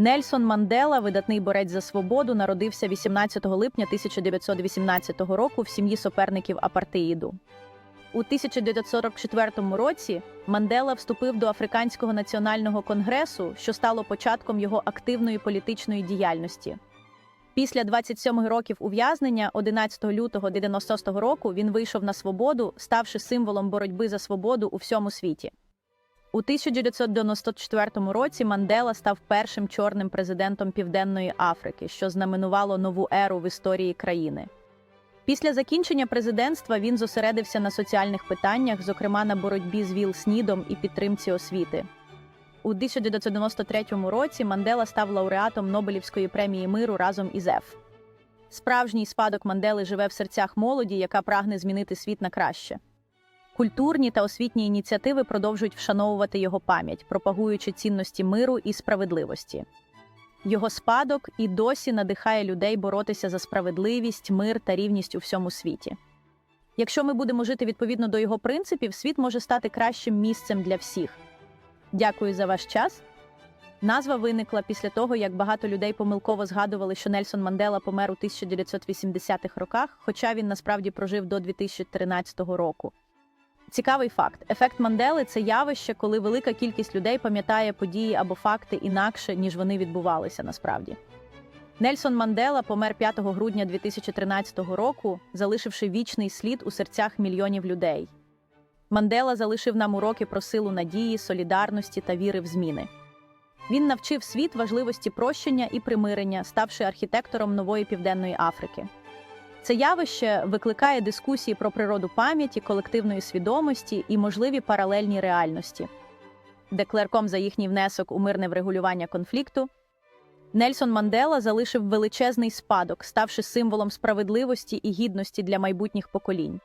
Нельсон Мандела, видатний борець за свободу, народився 18 липня 1918 року в сім'ї суперників апартеїду. У 1944 році Мандела вступив до Африканського національного конгресу, що стало початком його активної політичної діяльності. Після 27 років ув'язнення, 11 лютого 96 року, він вийшов на свободу, ставши символом боротьби за свободу у всьому світі. У 1994 році Мандела став першим чорним президентом Південної Африки, що знаменувало нову еру в історії країни. Після закінчення президентства він зосередився на соціальних питаннях, зокрема на боротьбі з ВІЛ-СНІДом і підтримці освіти. У 1993 році Мандела став лауреатом Нобелівської премії миру разом із ЕФ. Справжній спадок Мандели живе в серцях молоді, яка прагне змінити світ на краще. Культурні та освітні ініціативи продовжують вшановувати його пам'ять, пропагуючи цінності миру і справедливості. Його спадок і досі надихає людей боротися за справедливість, мир та рівність у всьому світі. Якщо ми будемо жити відповідно до його принципів, світ може стати кращим місцем для всіх. Дякую за ваш час. Назва виникла після того, як багато людей помилково згадували, що Нельсон Мандела помер у 1980-х роках, хоча він насправді прожив до 2013 року. Цікавий факт: ефект Мандели це явище, коли велика кількість людей пам'ятає події або факти інакше, ніж вони відбувалися насправді. Нельсон Мандела помер 5 грудня 2013 року, залишивши вічний слід у серцях мільйонів людей. Мандела залишив нам уроки про силу надії, солідарності та віри в зміни. Він навчив світ важливості прощення і примирення, ставши архітектором нової південної Африки. Це явище викликає дискусії про природу пам'яті, колективної свідомості і можливі паралельні реальності. Деклерком за їхній внесок у мирне врегулювання конфлікту. Нельсон Мандела залишив величезний спадок, ставши символом справедливості і гідності для майбутніх поколінь.